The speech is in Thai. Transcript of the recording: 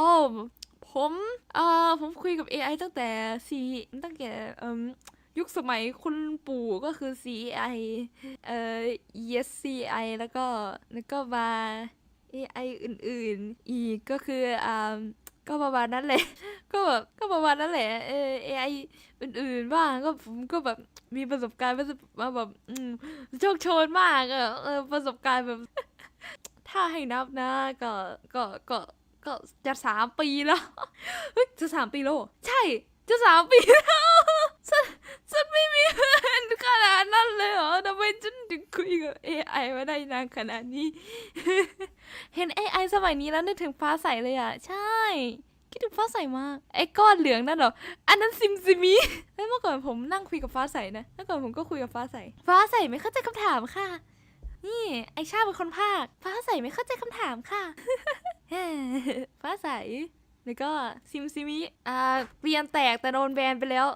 อ๋อผมเอ่อผมคุยกับ AI ตั้งแต่ C ตั้งแต่เอ่มยุคสมัยคุณปู่ก็คือ CI เอ่อ ESCI แล้วก็แล้วก็มา AI อื่นๆ อีกก็คืออ่าก็ประมาณนั้นแหละ ก็แบบก็ประมาณนั้นแหละเออ AI อื่นๆบ้างก็ผมก็แบบมีประสบการณ์มาแบบอืมโชคโชนมากอะเออประสบการณ์แบบ ถ้าให้นับนะก็ก็ก็ ก็จะสามปีแล้วเฮ้ยจะสามปีแล้วใช่จะสามปีแล้วฉันฉันไม่มีเพื่อนขนาดนั้นเลยเหรอทำไมฉันถึงคุยกับ AI มาได้นานขนาดนี้ เห็น AI สมัยนี้แล้วนึกถึงฟ้าใสเลยอะ ใช่ คิดถึงฟ้าใสมากไอ้ก้อนเหลืองนั่นเหรอ อันนั้นซิมซิมีเฮ้ยเมื่อก่อนผมนั่งคุยกับฟ้าใสนะเมื่อก่อนผมก็คุยกับฟ้าใส ฟ้าใสไม่เข้าใจคำถามค่ะ นี่ไอชาเป็นคนภาค ฟ้าใสไม่เข้าใจคำถามค่ะ ฟ้าใส แล้วก็ซิมซิมิ อ่าเรียนแตกแต่โดนแบนไปแล้ว